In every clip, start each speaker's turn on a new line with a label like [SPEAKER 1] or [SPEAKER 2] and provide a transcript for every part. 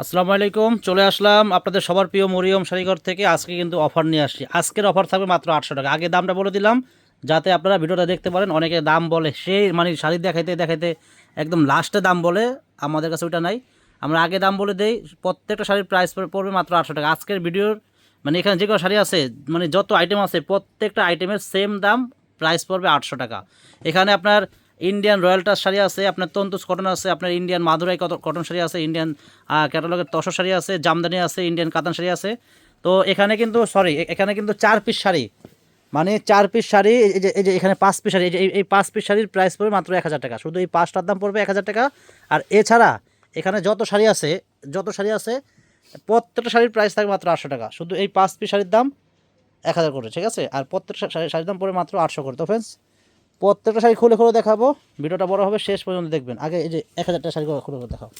[SPEAKER 1] আসসালামু আলাইকুম, চলে আসলাম আপনাদের সবার প্রিয় মরিয়ম শাড়িঘর থেকে। আজকে কিন্তু অফার নিয়ে আসছি। আজকের অফার থাকবে মাত্র আটশো টাকা। আগে দামটা বলে দিলাম, যাতে আপনারা ভিডিওটা দেখতে পারেন। অনেকে দাম বলে সেই মানে শাড়ি দেখাইতে দেখাইতে একদম লাস্টে দাম বলে, আমাদের কাছে ওইটা নাই। আমরা আগে দাম বলে দেই, প্রত্যেকটা শাড়ির প্রাইস পড়বে মাত্র আটশো টাকা। আজকের ভিডিওর মানে এখানে যে কোনো শাড়ি আছে মানে যত আইটেম আছে, প্রত্যেকটা আইটেমের সেম দাম প্রাইস পড়বে আটশো টাকা। এখানে আপনার ইন্ডিয়ান রয়্যালটাস শাড়ি আছে, আপনার তন্তুস কটন আছে, আপনার ইন্ডিয়ান মাদুরাই কটন শাড়ি আছে ইন্ডিয়ান ক্যাটালগের তসর শাড়ি আছে, জামদানি আছে ইন্ডিয়ান কাতান শাড়ি আছে। তো এখানে কিন্তু সরি এখানে কিন্তু চার পিস শাড়ি। মানে চার পিস শাড়ি, এই যে এই যে এখানে পাঁচ পিস শাড়ি, এই পাঁচ পিস শাড়ির প্রাইস পড়বে মাত্র এক হাজার টাকা। শুধু এই পাঁচটার দাম পড়বে এক হাজার টাকা। আর এছাড়া এখানে যত শাড়ি আছে, যত শাড়ি আছে, প্রত্যেকটা শাড়ির প্রাইস থাকবে মাত্র আটশো টাকা। শুধু এই পাঁচ পিস শাড়ির দাম এক হাজার করে, ঠিক আছে? আর প্রত্যেকটা শাড়ি শাড়ির দাম পড়বে মাত্র আটশো করে। তো ফ্রেন্ডস প্রত্যেকটা শাড়ি খুলে খুলে দেখাবো। ভিডিওটা বড় হবে, শেষ পর্যন্ত দেখবেন। আগে এই যে এক হাজারটা শাড়ি খুলে খুলে দেখাও।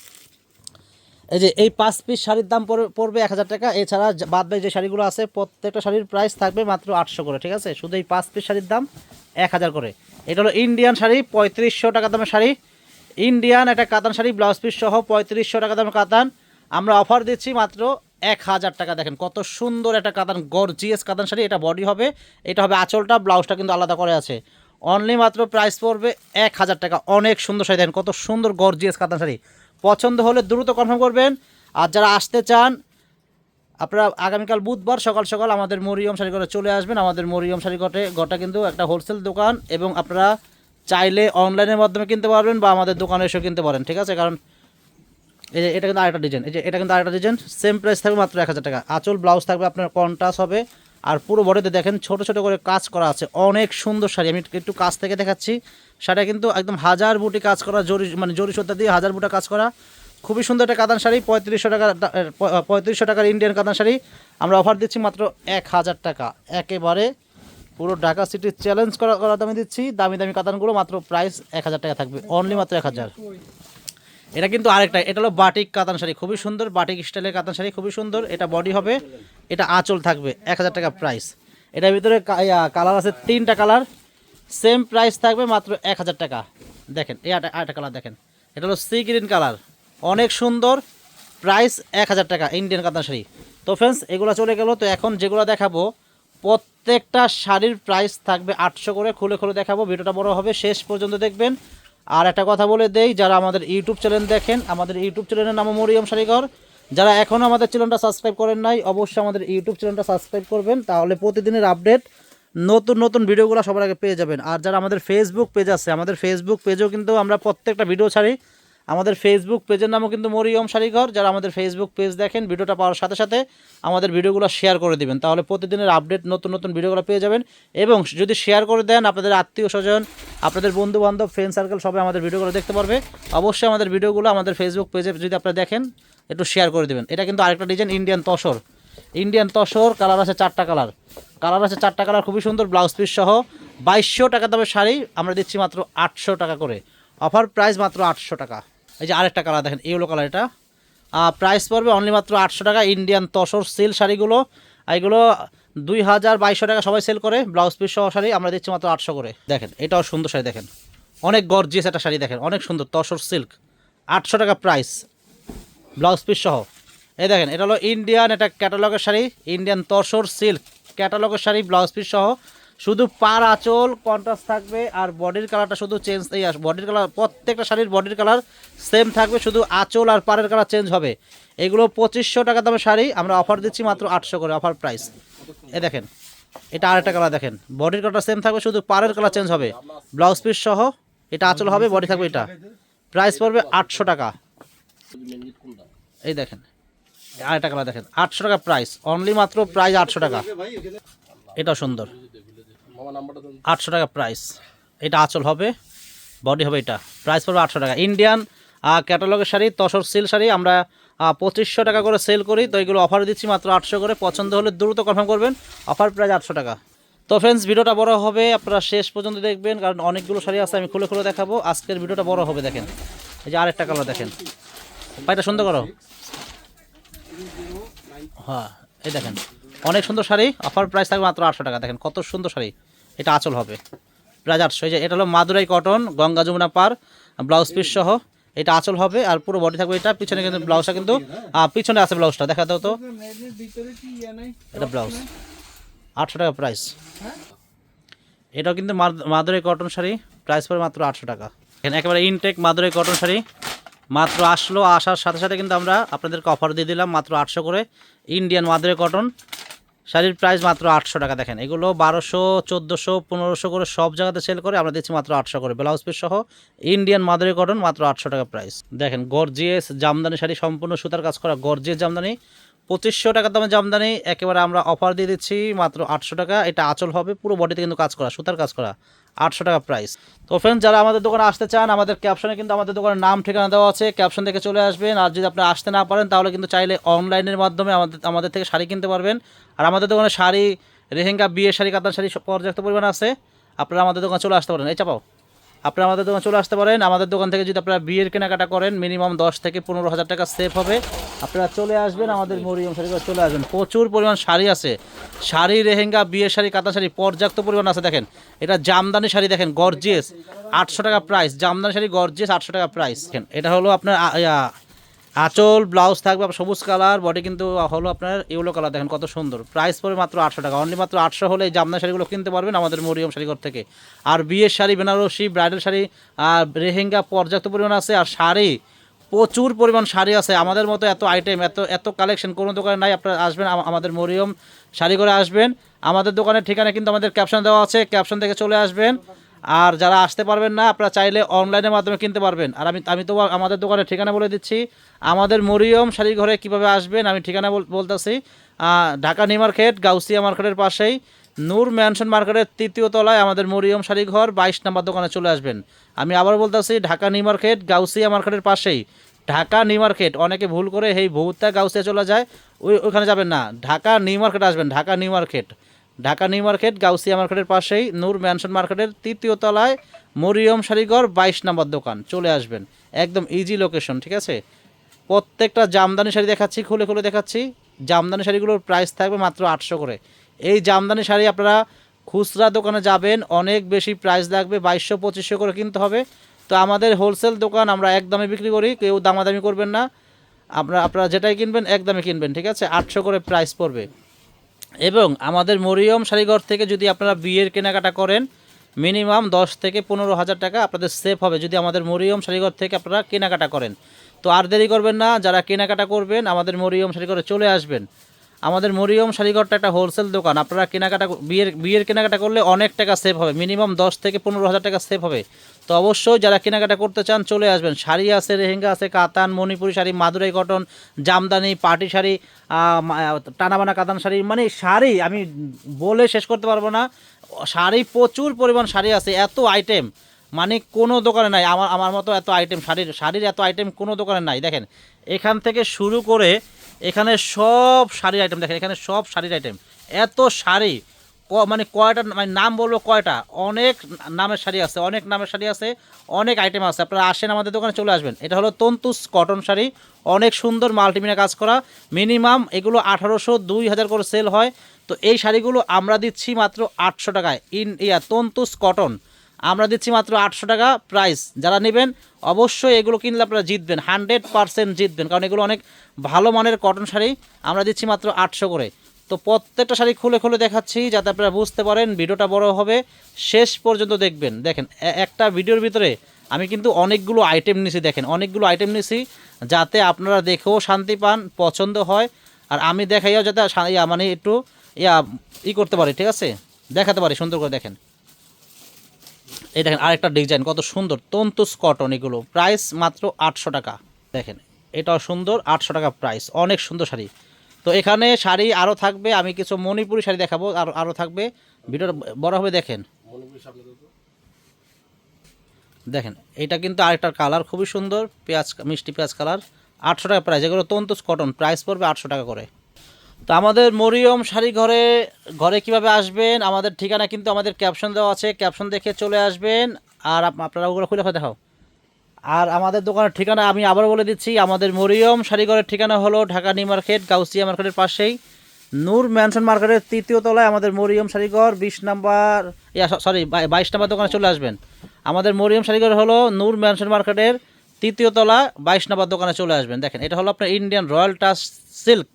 [SPEAKER 1] এই যে এই পাঁচ পিস শাড়ির দাম পড়বে- এক হাজার টাকা। এছাড়া বাদ যে শাড়িগুলো আছে, প্রত্যেকটা শাড়ির প্রাইস থাকবে মাত্র আটশো করে, ঠিক আছে? শুধু এই পাঁচ পিস শাড়ির দাম এক হাজার করে। এটা হলো ইন্ডিয়ান শাড়ি, পঁয়ত্রিশশো টাকা দামের শাড়ি। ইন্ডিয়ান একটা কাতান শাড়ি ব্লাউজ পিস সহ পঁয়ত্রিশশো টাকা দামের কাতান। আমরা অফার দিচ্ছি মাত্র এক হাজার টাকা। দেখেন কত সুন্দর একটা কাতান গর্জিয়াস কাতান শাড়ি। এটা বডি হবে, এটা হবে আঁচলটা ব্লাউজটা কিন্তু আলাদা করে আছে। অনলি মাত্র প্রাইস পড়বে এক হাজার টাকা। অনেক সুন্দর শাড়ি দেখেন, কত সুন্দর গর্জিয়াস কাতান শাড়ি। পছন্দ হলে দ্রুত কনফার্ম করবেন। আর যারা আসতে চান, আপনারা আগামীকাল বুধবার সকাল সকাল আমাদের মরিয়ম শাড়িঘরে চলে আসবেন। আমাদের মরিয়ম শাড়িঘটে ঘরটা কিন্তু একটা হোলসেল দোকান এবং আপনারা চাইলে অনলাইনের মাধ্যমে কিনতে পারবেন বা আমাদের দোকানে এসেও কিনতে পারেন, ঠিক আছে? কারণ এই যে এটা কিন্তু আরেকটা ডিজাইন এই যে এটা কিন্তু আরেকটা ডিজাইন সেম প্রাইস থাকবে মাত্র এক হাজার টাকা। আঁচল ব্লাউজ থাকবে, আপনার কন্ট্রাস্ট হবে আর পুরো বডিতে দেখেন ছোট ছোট করে কাজ করা আছে। অনেক সুন্দর শাড়ি। আমি একটু কাছ থেকে দেখাচ্ছি। শাড়িটা কিন্তু একদম হাজার বুটি কাজ করা, জরি মানে জরি সুতা দিয়ে হাজার বুটা কাজ করা। খুবই সুন্দর একটা কাতান শাড়ি, পঁয়ত্রিশশো টাকা পঁয়ত্রিশশো টাকার ইন্ডিয়ান কাতান শাড়ি। আমরা অফার দিচ্ছি মাত্র এক হাজার টাকা। একেবারে পুরো ঢাকা সিটি চ্যালেঞ্জ করা করা দামে দিচ্ছি। দামি দামি কাতানগুলো মাত্র প্রাইস এক হাজার টাকা থাকবে। অনলি মাত্র এক হাজার। এটা কিন্তু আরেকটা, এটা হলো বাটিক কাতান শাড়ি, খুবই সুন্দর, বাটিক স্টাইলের কাতান শাড়ি, খুবই সুন্দর, এটা বডি হবে, এটা আঁচল থাকবে, এক হাজার টাকা প্রাইস এটার ভিতরে কালার আছে তিনটা কালার সেম প্রাইস থাকবে মাত্র এক হাজার টাকা। দেখেন, এই আরেকটা- আরেকটা কালার দেখেন, এটা হলো সি গ্রিন কালার অনেক সুন্দর প্রাইস এক হাজার টাকা ইন্ডিয়ান কাতান শাড়ি। তো ফ্রেন্ডস এগুলো চলে গেল, তো এখন যেগুলো দেখাবো, প্রত্যেকটা শাড়ির প্রাইস থাকবে আটশো করে, খুলে খুলে দেখাবো, ভিডিওটা বড় হবে, শেষ পর্যন্ত দেখবেন। আর একটা কথা বলে দেই, যারা আমাদের ইউটিউব চ্যানেল দেখেন, আমাদের ইউটিউব চ্যানেলের নাম মরিয়ম শাড়িঘর যারা এখনও আমাদের চ্যানেলটা সাবস্ক্রাইব করেন নাই, অবশ্যই আমাদের ইউটিউব চ্যানেলটা সাবস্ক্রাইব করবেন, তাহলে প্রতিদিনের আপডেট, নতুন নতুন ভিডিওগুলো সবার আগে পেয়ে যাবেন। আর যারা আমাদের ফেসবুক পেজ আছে, আমাদের ফেসবুক পেজেও কিন্তু আমরা প্রত্যেকটা ভিডিও ছাড়ি। আমাদের ফেসবুক পেজের নামও কিন্তু মরিয়ম শাড়িঘর যারা আমাদের ফেসবুক পেজ দেখেন, ভিডিওটা পাওয়ার সাথে সাথে আমাদের ভিডিওগুলো শেয়ার করে দিবেন। তাহলে প্রতিদিনের আপডেট নতুন নতুন ভিডিওগুলো পেয়ে যাবেন। এবং যদি শেয়ার করে দেন, আপনাদের আত্মীয় স্বজন, আপনাদের বন্ধু বান্ধব ফ্রেন্ড সার্কেল সবাই আমাদের ভিডিওগুলো দেখতে পারবে। অবশ্যই আমাদের ভিডিওগুলো আমাদের ফেসবুক পেজে যদি আপনারা দেখেন, একটু শেয়ার করে দেবেন। এটা কিন্তু আরেকটা design Indian tussar Indian tussar colour আছে চারটা কালার কালার আছে চারটা কালার খুবই সুন্দর ব্লাউজ পিস সহ। বাইশশো টাকা দামের শাড়ি, আমরা দিচ্ছি মাত্র আটশো টাকা করে। অফার প্রাইস মাত্র আটশো টাকা। এই যে আরেকটা কালার দেখেন ইয়েলো কালার এটা। প্রাইস পড়বে অনলি মাত্র আটশো টাকা ইন্ডিয়ান তসর সিল শাড়িগুলো। এগুলো দুই হাজার বাইশশো টাকা সবাই সেল করে ব্লাউজ পিস সহ শাড়ি, আমরা দিচ্ছি মাত্র আটশো করে। দেখেন, এটাও সুন্দর শাড়ি দেখেন। অনেক গর্জিয়াস একটা শাড়ি দেখেন, অনেক সুন্দর, তসর সিল্ক আটশো টাকা প্রাইস ব্লাউজ পিস সহ। এই দেখেন, এটা হলো ইন্ডিয়ান এটা ক্যাটালগের শাড়ি ইন্ডিয়ান তসর সিল্ক ক্যাটালগের শাড়ি ব্লাউজ পিস সহ। শুধু পার আঁচল কন্ট্রাস্ট থাকবে আর বডির কালারটা শুধু চেঞ্জ এই বডির কালার প্রত্যেকটা শাড়ির বডির কালার সেম থাকবে, শুধু আঁচল আর পাড়ের কালার চেঞ্জ হবে। এগুলো পঁচিশশো টাকা দামের শাড়ি, আমরা অফার দিচ্ছি মাত্র আটশো করে অফার প্রাইস এ দেখেন, এটা আরেকটা কালার দেখেন। বডির কালারটা সেম থাকবে, শুধু পাড়ের কালার চেঞ্জ হবে। ব্লাউজ পিস সহ, এটা আঁচল হবে বডি থাকবে এটা। প্রাইস পড়বে আটশো টাকা। এই দেখেন, আরেকটা কালার দেখেন, আটশো টাকা প্রাইস অনলি মাত্র প্রাইস আটশো টাকা। এটাও সুন্দর। আটশো টাকা প্রাইস এটা আঁচল হবে বডি হবে এটা। প্রাইস পড়বে আটশো টাকা। ইন্ডিয়ান ক্যাটালগের শাড়ি, তসর সিল শাড়ি, আমরা পঁচিশশো টাকা করে সেল করি, তো এগুলো অফার দিচ্ছি মাত্র আটশো করে। পছন্দ হলে দ্রুত কনফার্ম করবেন। অফার প্রাইস আটশো টাকা। তো ফ্রেন্ডস ভিডিওটা বড় হবে, আপনারা শেষ পর্যন্ত দেখবেন, কারণ অনেকগুলো শাড়ি আছে, আমি খুলে খুলে দেখাবো। আজকের ভিডিওটা বড় হবে, দেখেন। এই যে আরেকটা কালার দেখেন। পাইটা সুন্দর করো। হ্যাঁ এই দেখেন। অনেক সুন্দর শাড়ি অফার প্রাইস থাকবে মাত্র আটশো টাকা। দেখেন কত সুন্দর শাড়ি। এটা আঁচল হবে। প্রাইস আটশো যে এটা হলো মাদুরাই কটন, গঙ্গা যমুনা পার, ব্লাউজ পিস সহ। এটা আঁচল হবে আর পুরো বডি থাকবে এটা। পিছনে কিন্তু ব্লাউজটা কিন্তু পিছনে আছে ব্লাউজটা। দেখা দাও তো। এটা ব্লাউজ। আটশো টাকা প্রাইস এটাও কিন্তু মাদুরাই কটন শাড়ি। প্রাইস পড়ে মাত্র আটশো টাকা। এখানে একেবারে ইনটেক মাদুরাই কটন শাড়ি। মাত্র আসলো, আসার সাথে সাথে কিন্তু আমরা আপনাদেরকে অফার দিয়ে দিলাম মাত্র আটশো করে। Indian Madurai cotton. শাড়ির প্রাইস মাত্র আটশো টাকা দেখেন। এগুলো বারোশো, চোদ্দোশো, পনেরোশো করে সব জায়গাতে সেল করে, আমরা দিচ্ছি মাত্র আটশো করে। ব্লাউজ পিস সহ ইন্ডিয়ান মাদুরি কটন মাত্র আটশো টাকা প্রাইস দেখেন গর্জিয়াস জামদানি শাড়ি, সম্পূর্ণ সুতার কাজ করা গর্জিয়াস জামদানি। পঁচিশশো টাকা দামে জামদানি, একেবারে আমরা অফার দিয়ে দিচ্ছি মাত্র আটশো টাকা। এটা আচল হবে, পুরো বডিতে কিন্তু কাজ করা, সুতার কাজ করা। আটশো টাকা প্রাইস তো ফ্রেন্ড যারা আমাদের দোকানে আসতে চান, আমাদের ক্যাপশনে কিন্তু আমাদের দোকানের নাম, ঠিকানা দেওয়া আছে। ক্যাপশন থেকে চলে আসবেন। আর যদি আপনি আসতে না পারেন, তাহলে কিন্তু চাইলে অনলাইনের মাধ্যমে আমাদের আমাদের থেকে শাড়ি কিনতে পারবেন। আর আমাদের দোকানে শাড়ি, রেহেঙ্গা বিয়ে শাড়ি, কাতার শাড়ি পর্যাপ্ত পরিমাণ আছে। আপনারা আমাদের দোকানে চলে আসতে পারেন। এই চাপাও। আপনারা আমাদের দোকান চলে আসতে পারেন। আমাদের দোকান থেকে যদি আপনারা বিয়ের কেনাকাটা করেন মিনিমাম দশ থেকে পনেরো হাজার টাকা সেফ হবে। আপনারা চলে আসবেন, আমাদের মরিয়ম শাড়ি চলে আসবেন। প্রচুর পরিমাণ শাড়ি আছে। শাড়ি রেহেঙ্গা বিয়ের শাড়ি কাতা শাড়ি, পর্যাপ্ত পরিমাণ আছে। দেখেন, এটা জামদানি শাড়ি, দেখেন গর্জিয়াস আটশো টাকা প্রাইস জামদানি শাড়ি গর্জিয়াস আটশো টাকা প্রাইস এটা হলো আপনার আঁচল, ব্লাউজ থাকবে আপনার সবুজ কালার, বডি কিন্তু হলো আপনার ইউলো কালার, দেখেন কত সুন্দর। প্রাইস পড়বে মাত্র আটশো টাকা। অনলি মাত্র আটশো হলে এই জামনা শাড়িগুলো কিনতে পারবেন আমাদের মরিয়ম শাড়িঘর থেকে। আর বিয়ের শাড়ি, বেনারসি, ব্রাইডাল শাড়ি, আর রেহেঙ্গা পর্যাপ্ত পরিমাণ আছে, আর শাড়ি, প্রচুর পরিমাণ শাড়ি আছে। আমাদের মতো এত আইটেম এত এত কালেকশন কোনো দোকানে নাই, আপনারা আসবেন আমাদের মরিয়ম শাড়ি করে আসবেন। আমাদের দোকানের ঠিকানা কিন্তু আমাদের ক্যাপশন দেওয়া আছে ক্যাপশন থেকে চলে আসবেন। আর যারা আসতে পারবেন না, আপনারা চাইলে অনলাইনের মাধ্যমে কিনতে পারবেন। আর আমি আমি তো আমাদের দোকানের ঠিকানা বলে দিচ্ছি। আমাদের মরিয়ম শাড়ি ঘরে কীভাবে আসবেন, আমি ঠিকানা বল- বলতেছি। ঢাকা নিউ মার্কেট, গাউসিয়া মার্কেটের পাশেই। নূর ম্যানশন মার্কেটের তৃতীয় তলায় আমাদের মরিয়ম শাড়ি ঘর, বাইশ নাম্বার দোকানে চলে আসবেন। আমি আবার বলতেছি, ঢাকা নিউ মার্কেট, গাউসিয়া মার্কেটের পাশেই। ঢাকা নিউ মার্কেট, অনেকে ভুল করে এই ভৌতা গাউসিয়া চলে যায়। ওই ওখানে যাবেন না, ঢাকা নিউ মার্কেট আসবেন, Dhaka new market. Dhaka new market, Gausia মার্কেটের পাশেই নূর ম্যানশন মার্কেটের তৃতীয় তলায় মরিয়ম শাড়িঘর বাইশ নম্বর দোকান। চলে আসবেন, একদম ইজি লোকেশন ঠিক আছে? প্রত্যেকটা জামদানি শাড়ি দেখাচ্ছি, খুলে খুলে দেখাচ্ছি। জামদানি শাড়িগুলোর প্রাইস থাকবে মাত্র আটশো করে। এই জামদানি শাড়ি আপনারা খুচরা দোকানে যাবেন, অনেক বেশি প্রাইস লাগবে, বাইশশো, পঁচিশশো করে কিনতে হবে। তো আমাদের হোলসেল দোকান আমরা একদমে বিক্রি করি, কেউ দামাদামি করবেন না। আপনারা আপনারা যেটাই কিনবেন একদমে কিনবেন, ঠিক আছে? আটশো করে প্রাইস পড়বে। এবং আমাদের মরিয়ম শাড়িঘর থেকে যদি আপনারা বিয়ের কেনাকাটা করেন, মিনিমাম দশ থেকে পনেরো হাজার টাকা আপনাদের সেফ হবে যদি আমাদের মরিয়ম শাড়িঘর থেকে আপনারা কেনাকাটা করেন। তো আর দেরি করবেন না, যারা কেনাকাটা করবেন, আমাদের মরিয়ম শাড়িঘরে চলে আসবেন। আমাদের মরিয়ম শাড়িঘরটা একটা হোলসেল দোকান। আপনারা কেনাকাটা বিয়ের বিয়ের কেনাকাটা করলে অনেক টাকা সেভ হবে। মিনিমাম দশ থেকে পনেরো হাজার টাকা সেভ হবে। তো অবশ্যই যারা কেনাকাটা করতে চান, চলে আসবেন। শাড়ি আছে রেহেঙ্গা আছে, কাতান, মণিপুরি শাড়ি, মাদুরাই কটন জামদানি, পাটি শাড়ি টানাবানা কাতান শাড়ি মানে শাড়ি, আমি বলে শেষ করতে পারব না। শাড়ি প্রচুর পরিমাণ শাড়ি আছে, এত আইটেম মানে কোনো দোকানে নাই, আমার আমার মতো এত আইটেম শাড়ির শাড়ির এত আইটেম কোনো দোকানে নাই। দেখেন, এখান থেকে শুরু করে এখানে সব শাড়ির আইটেম দেখেন, এখানে সব শাড়ির আইটেম এত শাড়ি মানে কয়টা মানে নাম বলব কয়টা? অনেক নামের শাড়ি আছে, অনেক নামের শাড়ি আছে, অনেক আইটেম আছে। আপনারা আসেন আমাদের দোকানে চলে আসবেন। এটা হলো তন্তুস কটন শাড়ি, অনেক সুন্দর মাল্টিমিনা কাজ করা। মিনিমাম এগুলো আঠারোশো, দুই হাজার করে সেল হয়। তো এই শাড়িগুলো আমরা দিচ্ছি মাত্র আটশো টাকায়। ইন ইয়া, তন্তুস কটন আমরা দিচ্ছি মাত্র আটশো টাকা প্রাইস যারা নেবেন, অবশ্যই এগুলো কিনলে আপনারা জিতবেন হান্ড্রেড পারসেন্ট জিতবেন। কারণ এগুলো অনেক ভালো মানের কটন শাড়ি, আমরা দিচ্ছি মাত্র আটশো করে। তো প্রত্যেকটা শাড়ি খুলে খুলে দেখাচ্ছি, যাতে আপনারা বুঝতে পারেন ভিডিওটা বড় হবে। শেষ পর্যন্ত দেখবেন। দেখেন একটা ভিডিওর ভিতরে আমি কিন্তু অনেকগুলো আইটেম নিছি, দেখেন, অনেকগুলো আইটেম নিছি, যাতে আপনারা দেখেও শান্তি পান, পছন্দ হয়। আর আমি দেখাইও যাতে মানে একটু, ইয়া, ই করতে পারি, ঠিক আছে? দেখাতে পারি, সুন্দর করে দেখেন। এই দেখেন আরেকটা ডিজাইন কত সুন্দর। তন্তুস কটন এগুলো প্রাইস মাত্র আটশো টাকা। দেখেন এটাও সুন্দর আটশো টাকা প্রাইস অনেক সুন্দর শাড়ি। তো এখানে শাড়ি আরও থাকবে আমি কিছু মণিপুরি শাড়ি দেখাবো আর আরও থাকবে। ভিডিওটা বড় হবে দেখেন। দেখেন এটা কিন্তু আরেকটা কালার খুবই সুন্দর পেঁয়াজ মিষ্টি পেঁয়াজ কালার। আটশো টাকা প্রাইস এগুলো তন্তুস কটন প্রাইস পড়বে আটশো টাকা করে। তো আমাদের মরিয়ম শাড়ি ঘরে ঘরে কীভাবে আসবেন? আমাদের ঠিকানা কিন্তু আমাদের ক্যাপশন দেওয়া আছে। ক্যাপশন দেখে চলে আসবেন। আর আপনারা ওগুলো খুলে দেখাও। আর আমাদের দোকানের ঠিকানা আমি আবার বলে দিচ্ছি। আমাদের মরিয়ম শাড়িঘরের ঠিকানা হলো ঢাকা নিউ মার্কেট, গাউসিয়া মার্কেটের পাশেই। নূর ম্যানশন মার্কেটের তৃতীয় তলায় আমাদের মরিয়ম শাড়িঘর বিশ নাম্বার সরি বাইশ নাম্বার দোকানে চলে আসবেন। আমাদের মরিয়ম শাড়িঘর হলো নূর ম্যানশন মার্কেটের তৃতীয় তলা, বাইশ নাম্বার দোকানে চলে আসবেন। দেখেন, এটা হলো আপনার ইন্ডিয়ান রয়্যাল টাচ সিল্ক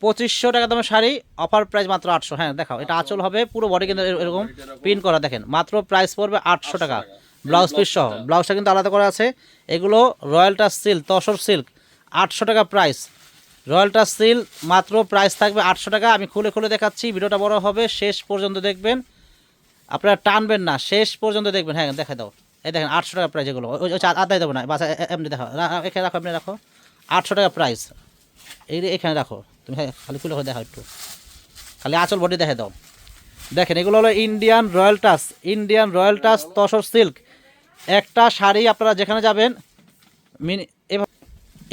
[SPEAKER 1] পঁচিশশো টাকা দামের শাড়ি অফার প্রাইস মাত্র আটশো। হ্যাঁ দেখাও, এটা আঁচল হবে, পুরো বডি কিন্তু এর- এরকম পিন করা, দেখেন, মাত্র প্রাইস পড়বে আটশো টাকা। ব্লাউজ পিস সহ ব্লাউজটা কিন্তু আলাদা করা আছে। এগুলো royal touch silk tussar silk আটশো টাকা প্রাইস রয়্যাল টাচ সিল্ক মাত্র প্রাইস থাকবে আটশো টাকা। আমি খুলে খুলে দেখাচ্ছি, ভিডিওটা বড় হবে, শেষ পর্যন্ত দেখবেন। আপনারা টানবেন না, শেষ পর্যন্ত দেখবেন। হ্যাঁ দেখা দাও। এই দেখেন, আটশো টাকা প্রাইস এগুলো। আদায় দেবো না। বাস এমনি দেখো এখানে রাখো, এমনি রাখো। আটশো টাকা প্রাইস এই এখানে রাখো তুমি খালি খুলে দেখো একটু। খালি আঁচল বডি দেখে দাও। দেখেন এগুলো হলো Indian royal touch Indian royal touch tussar silk একটা শাড়ি আপনারা যেখানে যাবেন মিনি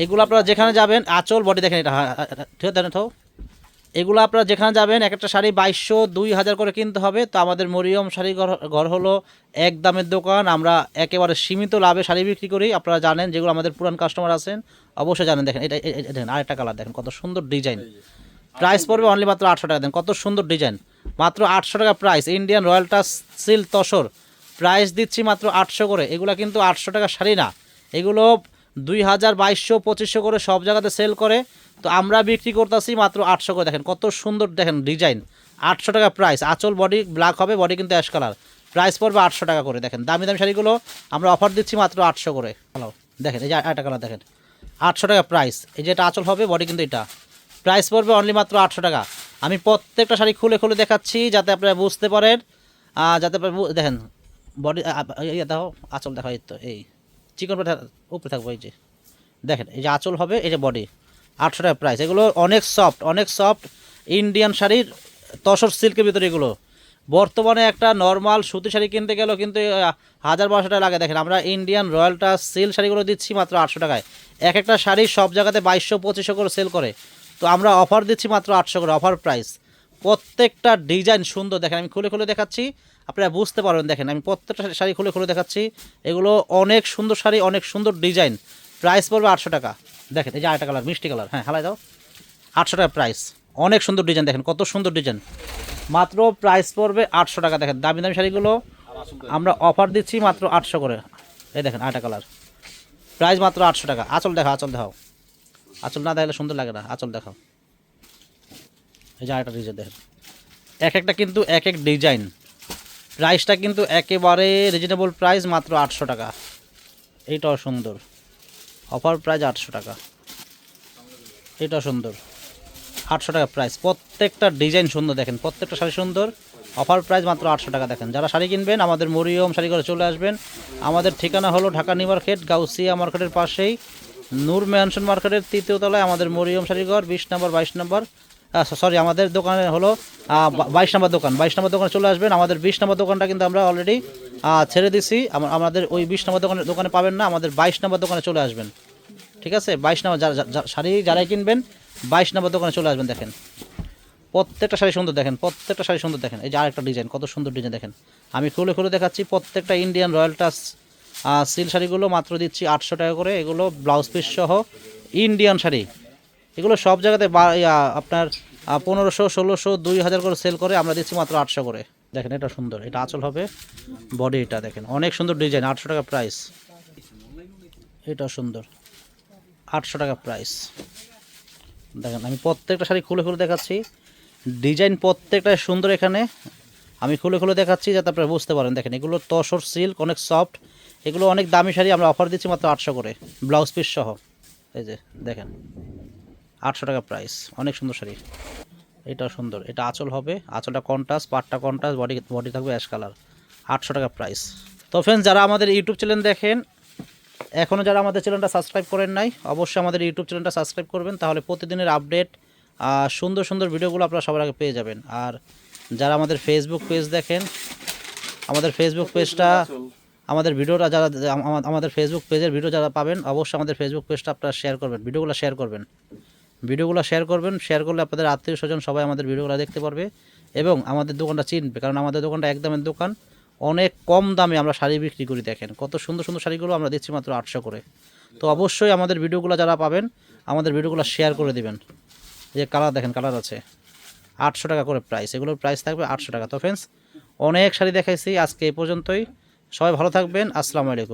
[SPEAKER 1] এগুলো আপনারা যেখানে যাবেন আঁচল বডি দেখেন এটা। হ্যাঁ, হ্যাঁ, হ্যাঁ, ঠিক আছে এগুলো আপনারা যেখানে যাবেন এক একটা শাড়ি বাইশশো দুই হাজার করে কিনতে হবে। তো আমাদের মরিয়ম শাড়ি ঘর ঘর হলো এক দামের দোকান। আমরা একেবারে সীমিত লাভে শাড়ি বিক্রি করি। আপনারা জানেন যেগুলো আমাদের পুরান কাস্টমার আছেন অবশ্যই জানেন। দেখেন এটা দেখেন আরেকটা কালার দেখেন কত সুন্দর ডিজাইন প্রাইস পড়বে অনলি মাত্র আটশো টাকা। দেন কত সুন্দর ডিজাইন মাত্র আটশো টাকা price Indian royal touch silk tussar price দিচ্ছি মাত্র আটশো করে। এগুলো কিন্তু আটশো টাকা শাড়ি না। এগুলো দুই হাজার বাইশশো পঁচিশশো করে সব জায়গাতে সেল করে। তো আমরা বিক্রি করতেছি মাত্র আটশো করে। দেখেন কত সুন্দর, দেখেন ডিজাইন আটশো টাকা প্রাইস আঁচল বডি ব্ল্যাক হবে বডি কিন্তু অ্যাশ কালার প্রাইস পড়বে আটশো টাকা করে। দেখেন দামি দামি শাড়িগুলো আমরা অফার দিচ্ছি মাত্র আটশো করে। হ্যালো দেখেন, এই যে আরেকটা কালার দেখেন। আটশো টাকা প্রাইস এই যে এটা আঁচল হবে বডি কিন্তু এটা। প্রাইস পড়বে অনলি মাত্র আটশো টাকা। আমি প্রত্যেকটা শাড়ি খুলে খুলে দেখাচ্ছি যাতে আপনারা বুঝতে পারেন। যাতে দেখেন বডি ইয়ে দেখো আঁচল দেখা এই তো, এই। চিকন পেটা উপরে থাকব, এই যে। দেখেন, এই যে আঁচল হবে, এই যে বডি আটশো টাকা প্রাইস এগুলো অনেক সফট অনেক সফট ইন্ডিয়ান শাড়ির তসর সিল্কের ভিতরে এগুলো। বর্তমানে একটা নর্মাল সুতি শাড়ি কিনতে গেলেও কিন্তু হাজার বারোশো টাকা লাগে। দেখেন, আমরা ইন্ডিয়ান রয়্যালটা সিল শাড়িগুলো দিচ্ছি মাত্র আটশো টাকায়। এক একটা শাড়ি সব জায়গাতে বাইশশো, পঁচিশশো করে সেল করে। তো আমরা অফার দিচ্ছি মাত্র আটশো করে অফার প্রাইস প্রত্যেকটা ডিজাইন সুন্দর। দেখেন, আমি খুলে খুলে দেখাচ্ছি। আপনারা বুঝতে পারবেন, দেখেন, আমি প্রত্যেকটা শাড়ি খুলে খুলে দেখাচ্ছি। এগুলো অনেক সুন্দর শাড়ি, অনেক সুন্দর ডিজাইন। প্রাইস পড়বে আটশো টাকা। দেখেন, এই যে আরেকটা কালার, মিষ্টি কালার। হ্যাঁ হালাই দাও। আটশো টাকা প্রাইস। অনেক সুন্দর ডিজাইন, দেখেন, কত সুন্দর ডিজাইন। মাত্র প্রাইস পড়বে আটশো টাকা। দেখেন দামি দামি শাড়িগুলো আমরা অফার দিচ্ছি মাত্র আটশো করে। এই দেখেন, আরেকটা কালার। প্রাইস মাত্র আটশো টাকা। আচল দেখাও আচল দেখাও। আচল না দেখালে সুন্দর লাগে না। আচল দেখাও। এই যে আরেকটা ডিজাইন, দেখেন। এক একটা কিন্তু এক এক ডিজাইন। প্রাইসটা কিন্তু একেবারে রিজনেবল প্রাইস মাত্র আটশো টাকা। এইটাও সুন্দর। অফার প্রাইস আটশো টাকা। এটাও সুন্দর। আটশো টাকা প্রাইস প্রত্যেকটা ডিজাইন সুন্দর দেখেন, প্রত্যেকটা শাড়ি সুন্দর। অফার প্রাইস মাত্র আটশো টাকা দেখেন। যারা শাড়ি কিনবেন, আমাদের মরিয়ম শাড়ি করে চলে আসবেন। আমাদের ঠিকানা হলো ঢাকা নিউ মার্কেট, গাউসিয়া মার্কেটের পাশেই। নূর ম্যানশন মার্কেটের তৃতীয় তলায় আমাদের মরিয়ম শাড়িঘর বিশ নম্বর, বাইশ নম্বর। সরি আমাদের দোকানে হলো বাইশ নম্বর দোকান। বাইশ নম্বর দোকানে চলে আসবেন। আমাদের বিশ নম্বর দোকানটা কিন্তু আমরা অলরেডি ছেড়ে দিছি। আমাদের ওই বিশ নম্বর দোকানে দোকানে পাবেন না, আমাদের বাইশ নম্বর দোকানে চলে আসবেন। ঠিক আছে? বাইশ নম্বর শাড়ি যারাই কিনবেন, বাইশ নম্বর দোকানে চলে আসবেন, দেখেন। প্রত্যেকটা শাড়ি সুন্দর, দেখেন। প্রত্যেকটা শাড়ি সুন্দর, দেখেন। এই যে আরেকটা ডিজাইন কত সুন্দর ডিজাইন দেখেন। আমি খুলে খুলে দেখাচ্ছি, প্রত্যেকটা ইন্ডিয়ান রয়্যাল টাচ সিল শাড়িগুলো মাত্র দিচ্ছি আটশো টাকা করে। এগুলো ব্লাউজ পিস সহ ইন্ডিয়ান শাড়ি। এগুলো সব জায়গাতে আপনার পনেরোশো, ষোলোশো, দুই হাজার করে সেল করে, আমরা দিচ্ছি মাত্র আটশো করে। দেখেন, এটা সুন্দর, এটা আঁচল হবে বডি এটা দেখেন, অনেক সুন্দর ডিজাইন আটশো টাকা প্রাইস এটা সুন্দর, আটশো টাকা প্রাইস দেখেন, আমি প্রত্যেকটা শাড়ি খুলে খুলে দেখাচ্ছি। ডিজাইন প্রত্যেকটা সুন্দর এখানে। আমি খুলে খুলে দেখাচ্ছি যাতে আপনারা বুঝতে পারেন। দেখেন, এগুলো তসর সিল্ক অনেক সফট এগুলো অনেক দামি শাড়ি, আমরা অফার দিচ্ছি মাত্র আটশো করে। ব্লাউজ পিস সহ। এই যে, দেখেন। আটশো টাকা প্রাইস অনেক সুন্দর শাড়ি। এটাও সুন্দর। এটা আঁচল হবে। আঁচলটা কন্টাস পাটটা কন্টাস বডি বডি থাকবে অ্যাশ কালার আটশো টাকা প্রাইস তো ফ্রেন্ডস যারা আমাদের ইউটিউব চ্যানেল দেখেন এখনও যারা আমাদের চ্যানেলটা সাবস্ক্রাইব করেন নাই, অবশ্যই আমাদের ইউটিউব চ্যানেলটা সাবস্ক্রাইব করবেন। তাহলে প্রতিদিনের আপডেট সুন্দর সুন্দর ভিডিওগুলো আপনারা সবার আগে পেয়ে যাবেন। আর যারা আমাদের ফেসবুক পেজ দেখেন, আমাদের ফেসবুক পেজটা আমাদের ভিডিওটা যারা আমাদের ফেসবুক পেজের ভিডিও যারা পাবেন, অবশ্যই আমাদের ফেসবুক পেজটা আপনারা শেয়ার করবেন ভিডিওগুলো শেয়ার করবেন। ভিডিওগুলো শেয়ার করবেন শেয়ার করলে আপনাদের আত্মীয় স্বজন সবাই আমাদের ভিডিওগুলো দেখতে পারবে এবং আমাদের দোকানটা চিনবে, কারণ আমাদের দোকানটা একদমের দোকান। অনেক কম দামে আমরা শাড়ি বিক্রি করি, দেখেন। কত সুন্দর সুন্দর শাড়িগুলো আমরা দিচ্ছি মাত্র আটশো করে। তো অবশ্যই আমাদের ভিডিওগুলো যারা পাবেন, আমাদের ভিডিওগুলো শেয়ার করে দিবেন। যে কালার দেখেন কালার আছে। আটশো টাকা করে প্রাইস এগুলোর প্রাইস থাকবে আটশো টাকা। তো ফ্রেন্ডস অনেক শাড়ি দেখাইছি আজকে এই পর্যন্তই। সবাই ভালো থাকবেন, আসসালামু আলাইকুম।